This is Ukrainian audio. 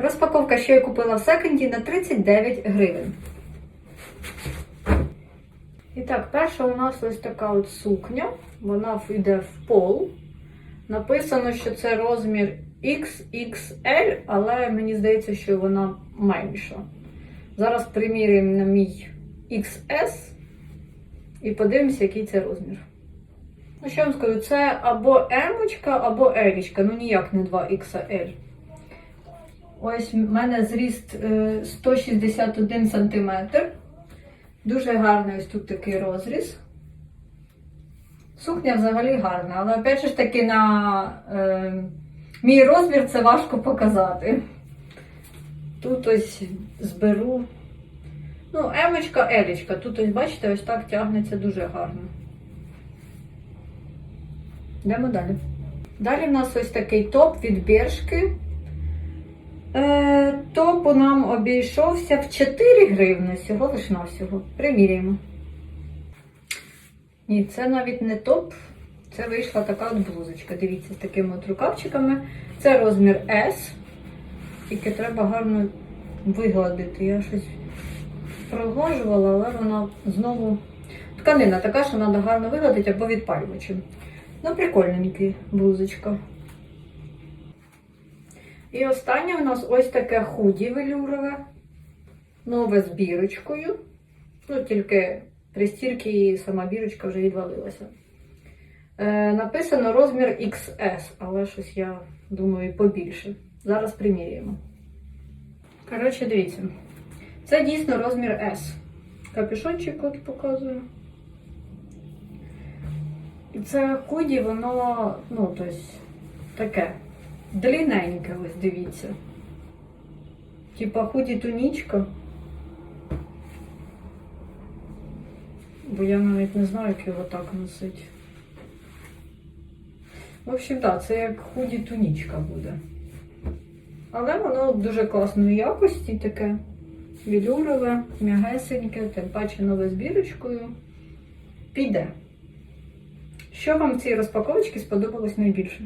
Розпаковка, що я купила в секонді на 39 гривень. І так, перша у нас ось така от сукня. Вона йде в пол. Написано, що це розмір XXL, але мені здається, що вона менша. Зараз приміряємо на мій XS і подивимося, який це розмір. Ну, що я вам скажу, це або М, або L, ну ніяк не 2XL. Ось в мене зріст е, 161 см. Дуже гарний ось тут такий розріз. Сукня взагалі гарна, але опять ж таки на е, мій розмір це важко показати. Тут ось зберу. Ну, емочка, елічка. Тут ось, бачите, ось так тягнеться дуже гарно. Йдемо далі. Далі в нас ось такий топ від Бершки. Е, топ нам обійшовся в 4 гривни, всього лиш навсього. Приміряємо. Ні, це навіть не топ. Це вийшла така от блузочка. Дивіться, з такими от рукавчиками. Це розмір S. Тільки треба гарно вигладити. Я щось проглажувала, але вона знову. Тканина така, що треба гарно вигладити або відпалювачем. Ну, прикольненька блузочка. І останнє у нас ось таке худі велюрове. Нове з бірочкою. Ну, тільки при стірці і сама бірочка вже відвалилася. Е, написано розмір XS, але щось я думаю побільше. Зараз приміряємо. Коротше, дивіться. Це дійсно розмір S. Капюшончик от показую. І це худі, воно, ну, тобто, таке. Длинненьке, ось дивіться. Типа худі тунічка. Бо я навіть не знаю, як його так носити. В общем, так, це як худі тунічка буде. Але воно дуже класної якості таке. Вілюрове, м'ягесеньке, тим паче нове з бірочкою. Піде. Що вам в цій розпаковочці сподобалось найбільше?